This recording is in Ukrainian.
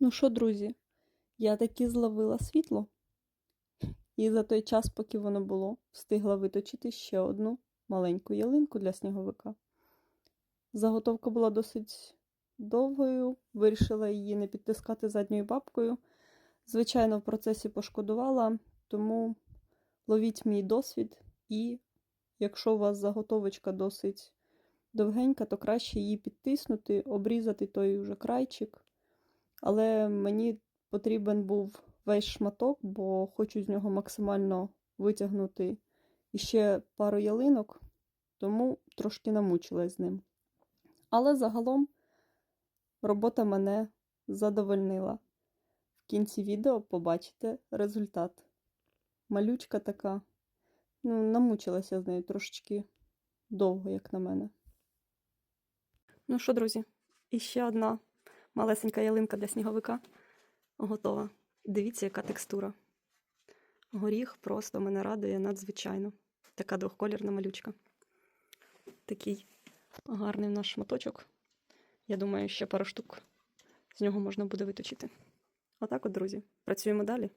Ну що, друзі, я таки зловила світло. І за той час, поки воно було, встигла виточити ще одну маленьку ялинку для сніговика. Заготовка була досить довгою, вирішила її не підтискати задньою бабкою. Звичайно, в процесі пошкодувала, тому ловіть мій досвід, і якщо у вас заготовочка досить довгенька, то краще її підтиснути, обрізати той уже крайчик. Але мені потрібен був весь шматок, бо хочу з нього максимально витягнути іще пару ялинок, тому трошки намучилась з ним. Але загалом робота мене задовольнила. В кінці відео побачите результат. Малючка така, ну, намучилася з нею трошечки довго, як на мене. Ну що, друзі, іще одна малесенька ялинка для сніговика готова. Дивіться, яка текстура. Горіх просто мене радує надзвичайно. Така двохколірна малючка. Такий гарний наш шматочок. Я думаю, ще пару штук з нього можна буде виточити. Отак от, друзі. Працюємо далі.